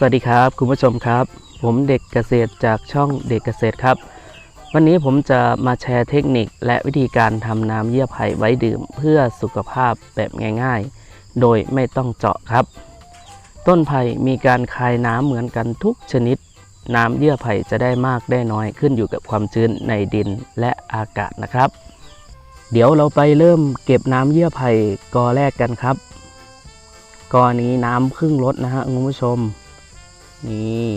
สวัสดีครับคุณผู้ชมครับ ผมเด็กเกษตรจากช่องเด็กเกษตรครับ วันนี้ผมจะมาแชร์เทคนิคและวิธีการทำน้ำเยื่อไผ่ไว้ดื่ม เพื่อสุขภาพแบบง่ายๆ โดยไม่ต้องเจาะครับ ต้นไผ่มีการคายน้ำเหมือนกันทุกชนิด น้ำเยื่อไผ่จะได้มากได้น้อยขึ้นอยู่กับความชื้นในดินและอากาศนะครับ เดี๋ยวเราไปเริ่มเก็บน้ำเยื่อไผ่กอแรกกันครับ กอนี้น้ำครึ่งลดนะฮะคุณผู้ชม นี่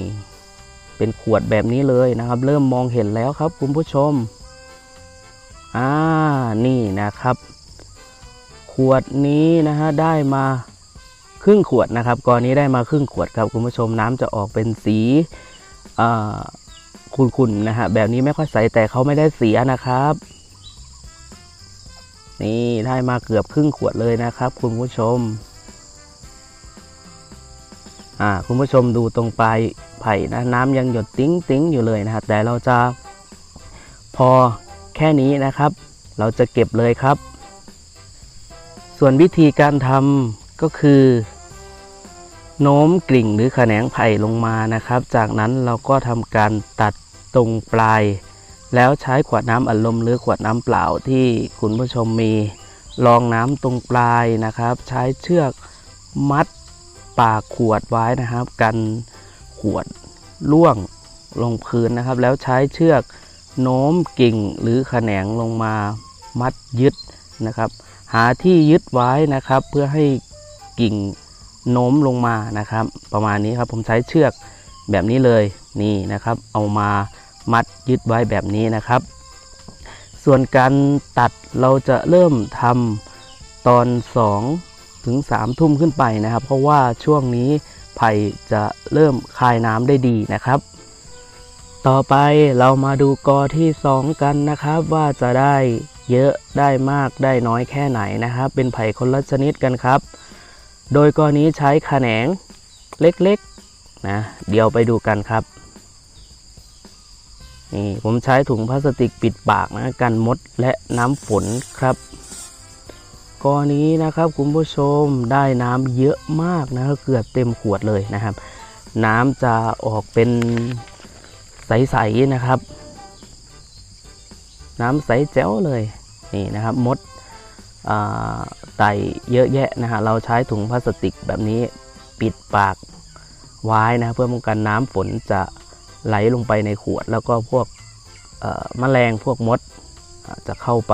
เป็นขวดแบบนี้เลยนะครับ เริ่มมองเห็นแล้วครับ คุณผู้ชม อ่า นี่นะครับ ขวดนี้นะฮะได้มาครึ่งขวดนะครับกอนนี้ได้มาครึ่งขวดครับคุณผู้ชมน้ำจะออกเป็นสีขุ่นๆนะฮะแบบนี้ไม่ค่อยใสแต่เขาไม่ได้เสียนะครับ นี่ได้มาเกือบครึ่งขวดเลยนะครับ คุณผู้ชม อ่าคุณผู้ชมดูตรงปลายไผ่นะน้ำยังหยดติ้งติ้งอยู่เลยนะครับแต่เราจะพอแค่นี้นะครับ เราจะเก็บเลยครับ ส่วนวิธีการทำก็คือ โน้มกลิ่งหรือแขนงไผ่ลงมานะครับ จากนั้นเราก็ทำการตัดตรงปลาย แล้วใช้ขวดน้ำอัดลมหรือขวดน้ำเปล่าที่คุณผู้ชมมีรองน้ำตรงปลายนะครับ ใช้เชือกมัด ปากขวดไว้นะครับ กันขวดล่วงลงพื้นนะครับ แล้วใช้เชือกโน้มกิ่งหรือแขนงลงมามัดยึดนะครับ หาที่ยึดไว้นะครับ เพื่อให้กิ่งโน้มลงมานะครับ ประมาณนี้ครับผมใช้เชือกแบบนี้เลยนี่นะครับ เอามามัดยึดไว้แบบนี้นะครับ ส่วนการตัดเราจะเริ่มทำตอน 2 ถึง3ทุ่มขึ้นไปนะครับ เพราะว่าช่วงนี้ไผ่จะเริ่มคายน้ำได้ดีนะครับ ต่อไปเรามาดูกอที่ 2 กันนะครับ ว่าจะได้เยอะได้มากได้น้อยแค่ไหนนะครับ เป็นไผ่คนละชนิดกันครับ โดยกอนี้ใช้แขนงเล็กๆนะเดี๋ยวไปดูกันครับนี่ผมใช้ถุงพลาสติกปิดปากนะกันมดและน้ำฝนครับ กอนี้นะครับคุณผู้ชมได้น้ำเยอะมากนะครับเกือบเต็มขวดเลยนะครับ น้ำจะออกเป็นใสๆนะครับ น้ำใสแจ๋วเลยนี่นะครับมดไต่เยอะแยะนะฮะเราใช้ถุงพลาสติกแบบนี้ปิดปากไว้นะเพื่อป้องกันน้ำฝนจะไหลลงไปในขวด แล้วก็พวกแมลงพวกมดจะเข้าไป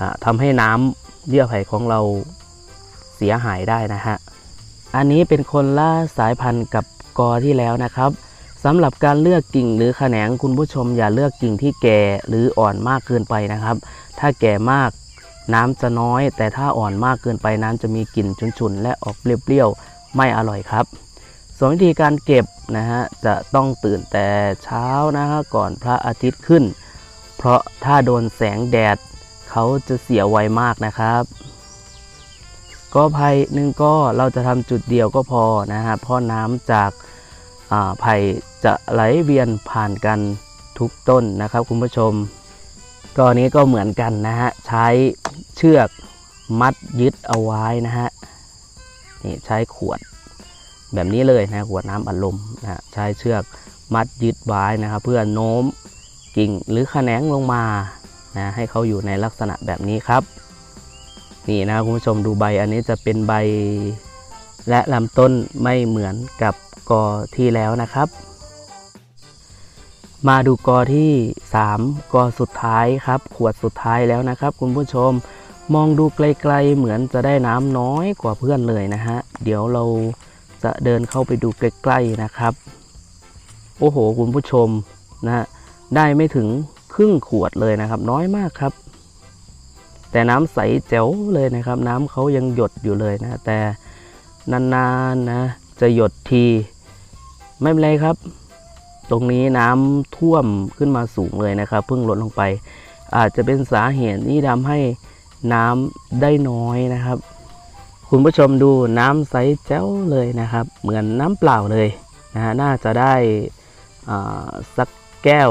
อ่าทำให้น้ำ เยื่อไผ่ของเราเสียหายได้นะฮะ อันนี้เป็นคนละสายพันธุ์กับกอที่แล้วนะครับสำหรับการเลือกกิ่งหรือแขนงคุณผู้ชมอย่าเลือกกิ่งที่แก่หรืออ่อนมากเกินไปนะครับ ถ้าแก่มากน้ำจะน้อย แต่ถ้าอ่อนมากเกินไปน้ำจะมีกลิ่นฉุนๆ และออกเปรี้ยวๆไม่อร่อยครับ ส่วนวิธีการเก็บนะฮะจะต้องตื่นแต่เช้านะฮะก่อนพระอาทิตย์ขึ้น เพราะถ้าโดนแสงแดด เขาจะเสียไวมากนะครับก็ไผ่หนึ่งก็เราจะทำจุดเดียวก็พอนะฮะเพราะน้ำจากอ่าไผ่จะไหลเวียนผ่านกันทุกต้นนะครับคุณผู้ชมก็นี้ก็เหมือนกันนะฮะใช้เชือกมัดยึดเอาไว้นะฮะนี่ใช้ขวดแบบนี้เลยนะขวดน้ำอัดลมนะฮะใช้เชือกมัดยึดไว้นะครับเพื่อโน้มกิ่งหรือแขนงลงมา นะให้เขาอยู่ในลักษณะแบบนี้ครับ นี่นะคุณผู้ชมดูใบอันนี้จะเป็นใบและลำต้นไม่เหมือนกับกอที่แล้วนะครับ มาดูกอที่ 3 กอสุดท้ายครับ ขวดสุดท้ายแล้วนะครับ คุณผู้ชมมองดูไกลๆเหมือนจะได้น้ำน้อยกว่าเพื่อนเลยนะฮะ เดี๋ยวเราจะเดินเข้าไปดูใกล้ๆนะครับ โอ้โห คุณผู้ชมนะได้ไม่ถึง รึ่งขวดเลยนะครับ น้อยมากครับ แต่น้ำใสแจ๋วเลยนะครับ น้ำเขายังหยดอยู่เลยนะ แต่นานๆนะจะหยดที ไม่เป็นไรครับ ตรงนี้น้ำท่วมขึ้นมาสูงเลยนะครับ เพิ่งลดลงไป อาจจะเป็นสาเหตุที่ทำให้น้ำได้น้อยนะครับ คุณผู้ชมดูน้ำใสแจ๋วเลยนะครับ เหมือนน้ำเปล่าเลยนะฮะน่าจะได้สักแก้ว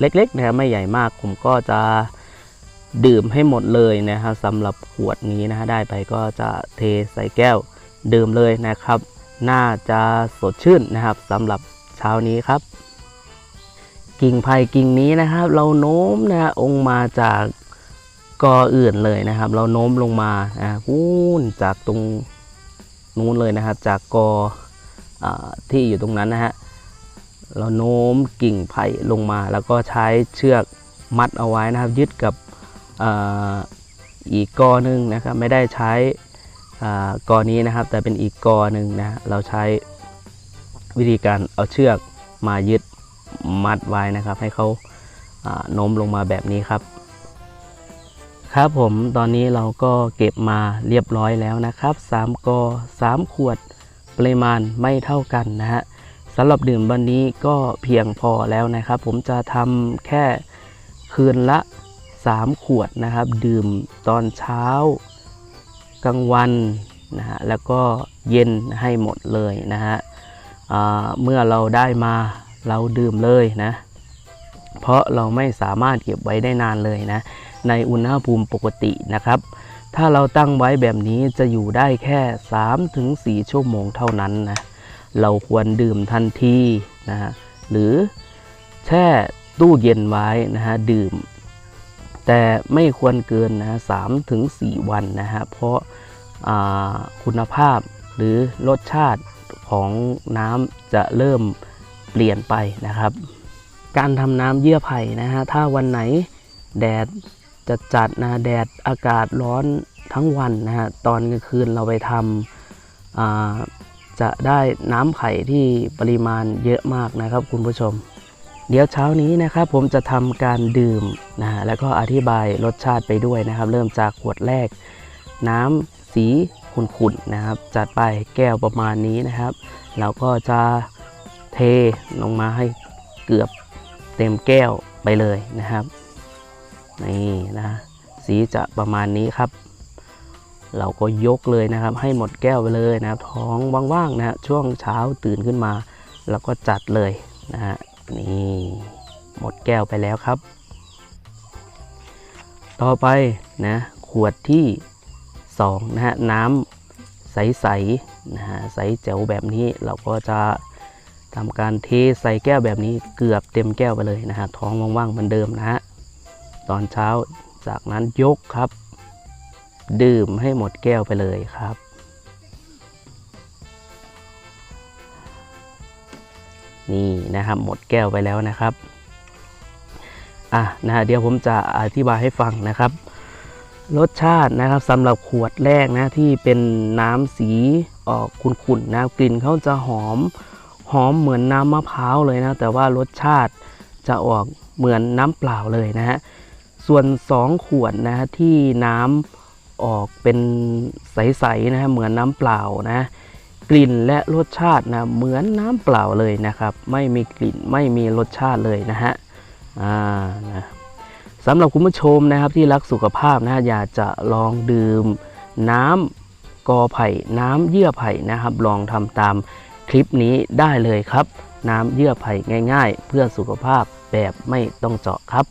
เล็กๆนะครับไม่ใหญ่มากผมก็จะดื่มให้หมดเลยนะครับสำหรับขวดนี้นะฮะได้ไปก็จะเทใส่แก้ว ดื่มเลยนะครับ น่าจะสดชื่นนะครับสำหรับเช้านี้ครับ กิ่งไผ่กิ่งนี้นะครับ เราโน้มนะฮะองค์มาจากกออื่นเลยนะครับ เราโน้มลงมานะวู้นจากตรงนู้นเลยนะครับ จากกออที่อยู่ตรงนั้นนะฮะ เราโน้มกิ่งไผ่ลงมา แล้วก็ใช้เชือกมัดเอาไว้นะครับ ยึดกับอ,อีกกอหนึ่งนะครับ ไม่ได้ใช้กอนี้นะครับ แต่เป็นอีกกอหนึ่งนะเราใช้วิธีการเอาเชือกมายึดมัดไว้นะครับ ให้เขาอ่าโน้มลงมาแบบนี้ครับ ครับผมตอนนี้เราก็เก็บมาเรียบร้อยแล้วนะครับ3กอ3ขวดปริมาณไม่เท่ากันนะฮะ สำหรับดื่มวันนี้ก็เพียงพอแล้วนะครับ ผมจะทำแค่คืนละ 3 ขวดนะครับ ดื่มตอนเช้ากลางวันนะฮะแล้วก็เย็นให้หมดเลยนะฮะเมื่อเราได้มาเราดื่มเลยนะ เพราะเราไม่สามารถเก็บไว้ได้นานเลยนะ ในอุณหภูมิปกตินะครับ ถ้าเราตั้งไว้แบบนี้จะอยู่ได้แค่ 3-4 ชั่วโมงเท่านั้นนะ เราควรดื่มทันทีนะฮะหรือแช่ตู้เย็นไว้นะฮะดื่ม แต่ไม่ควรเกินนะสามถึงสี่วันนะฮะเพราะาคุณภาพหรือรสชาติของน้ำจะเริ่มเปลี่ยนไปนะครับ การทำน้ำเยื่อไผ่นะฮะถ้าวันไหนแดดจะจัดนะแดดอากาศร้อนทั้งวันนะฮะตอนกลางคืนเราไปทำอ่า จะได้น้ำไผ่ที่ปริมาณเยอะมากนะครับ คุณผู้ชม เดี๋ยวเช้านี้นะครับผมจะทำการดื่มนะฮะแล้วก็อธิบายรสชาติไปด้วยนะครับ เริ่มจากขวดแรก น้ำสีขุ่นๆนะครับ จัดไปแก้วประมาณนี้นะครับ เราก็จะเทลงมาให้เกือบเต็มแก้วไปเลยนะครับนี่นะสีจะประมาณนี้ครับ เราก็ยกเลยนะครับ ให้หมดแก้วไปเลยนะครับ ท้องว่างๆนะฮะช่วงเช้าตื่นขึ้นมาเราก็จัดเลยนะฮะนี่หมดแก้วไปแล้วครับ ต่อไปนะขวดที่2นะฮะน้ำใสๆนะฮะใสแจ๋วแบบนี้เราก็จะทำการเทใส่แก้วแบบนี้เกือบเต็มแก้วไปเลยนะฮะท้องว่างๆเหมือนเดิมนะฮะตอนเช้าจากนั้นยกครับ ดื่มให้หมดแก้วไปเลยครับ นี่นะครับหมดแก้วไปแล้วนะครับอะนะฮะเดี๋ยวผมจะอธิบายให้ฟังนะครับ รสชาตินะครับสำหรับขวดแรกนะที่เป็นน้ำสีออกขุ่นๆนะกลิ่นเขาจะหอมหอมเหมือนน้ำมะพร้าวเลยนะ แต่ว่ารสชาติจะออกเหมือนน้ำเปล่าเลยนะฮะส่วน 2 ขวดนะฮะที่น้ำ ออกเป็นใสๆนะฮะเหมือนน้ำเปล่านะกลิ่นและรสชาตินะเหมือนน้ำเปล่าเลยนะครับ ไม่มีกลิ่นไม่มีรสชาติเลยนะฮะอ่านะสำหรับคุณผู้ชมนะครับที่รักสุขภาพนะฮะอยากจะลองดื่มน้ำกอไผ่น้ำเยื่อไผ่นะครับ ลองทำตามคลิปนี้ได้เลยครับ น้ำเยื่อไผ่ง่าย ๆ เพื่อสุขภาพแบบไม่ต้องเจาะครับ